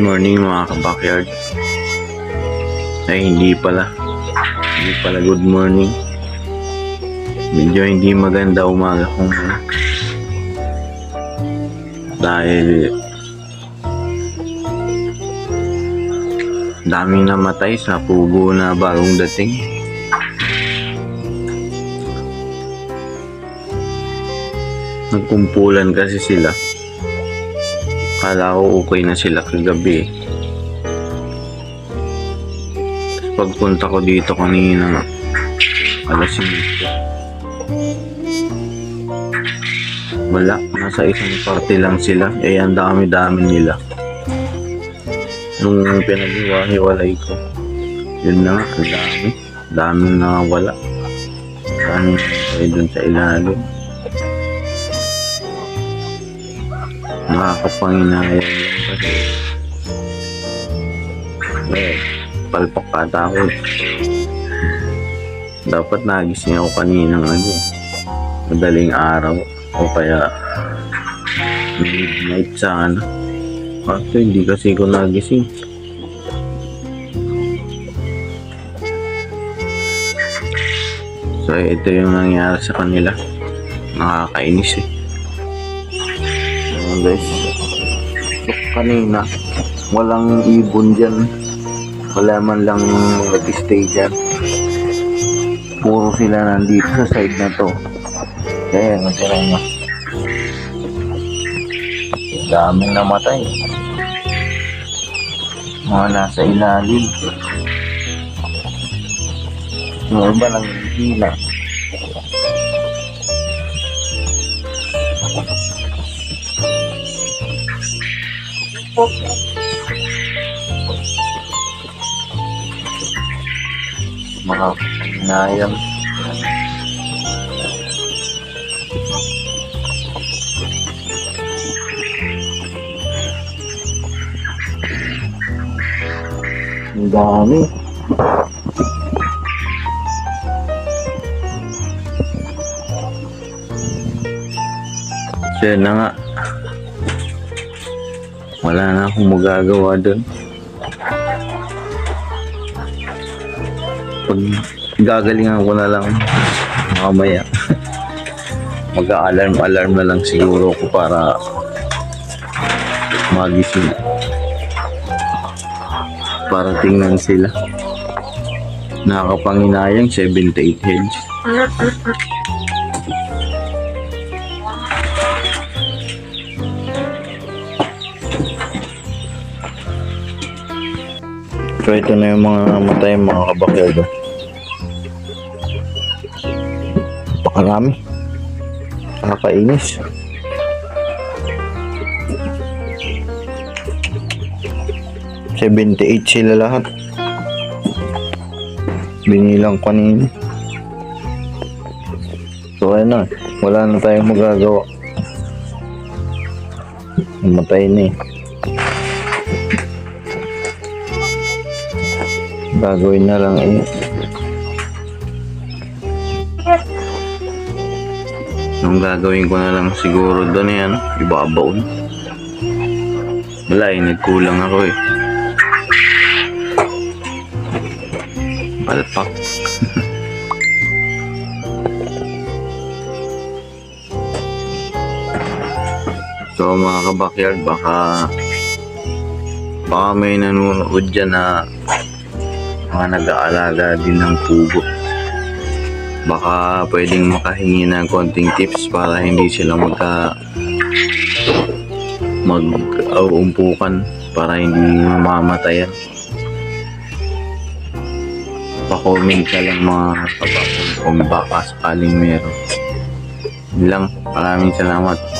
morning mga kabakyard. Ay hindi pala. Hindi pala good morning. Medyo hindi maganda umaga kung ano. Dahil daming namatay sa pugo na bagong dating. Nagkumpulan kasi sila. Kala ko okay na sila kagabi. Tapos pagpunta ko dito kanina, alas 5. Wala, nasa isang party lang sila. Eh, ang dami-dami nila. Nung pinaghiwa-hiwalay ko, yun na nga, ang dami. Daming nawala. Daming dun sa ilalim. Nakakapanginayang lang kasi. Eh, palpak ata ako. eh. Dapat nagising ako kaninang ano, madaling araw o kaya midnight sana. Kaso hindi kasi ko nagising. So ito yung nangyari sa kanila. Nakakainis eh. Ayan guys. So, kanina, walang ibon dyan. Wala man lang nag-stay dyan. Puro sila nandito sa side na to. Kaya natira na. Daming namatay. Mga nasa ilalim. Yung iba nang hila. Mga inayang. Ang dami. Yun na nga. Wala na akong magagawa doon. Pag gagalingan ko na lang mamaya. Mag-alarm-alarm na lang siguro ko para magising. Para tingnan sila. Nakakapanginayang 78 heads. So ito na yung mga namatay mga kabakyardo. Pakarami. Nakakainis. Seventy-eight sila lahat. Binilang kanina. So ayun na. Wala na tayong magagawa. Namatay na eh. Gagawin na lang eh. Yung gagawin ko na lang siguro doon yan, ibabaw na. Wala eh, nagkulang ako eh. Palpak. so mga kabakyard, baka baka may nanonood dyan na mga nag-aalaga din ng pugo. Baka pwedeng makahingi ng konting tips para hindi sila magka mag-umpukan para hindi mamamatayan. Pa-comment ka lang mga kapatid kung baka sakaling meron. Lang. Maraming salamat.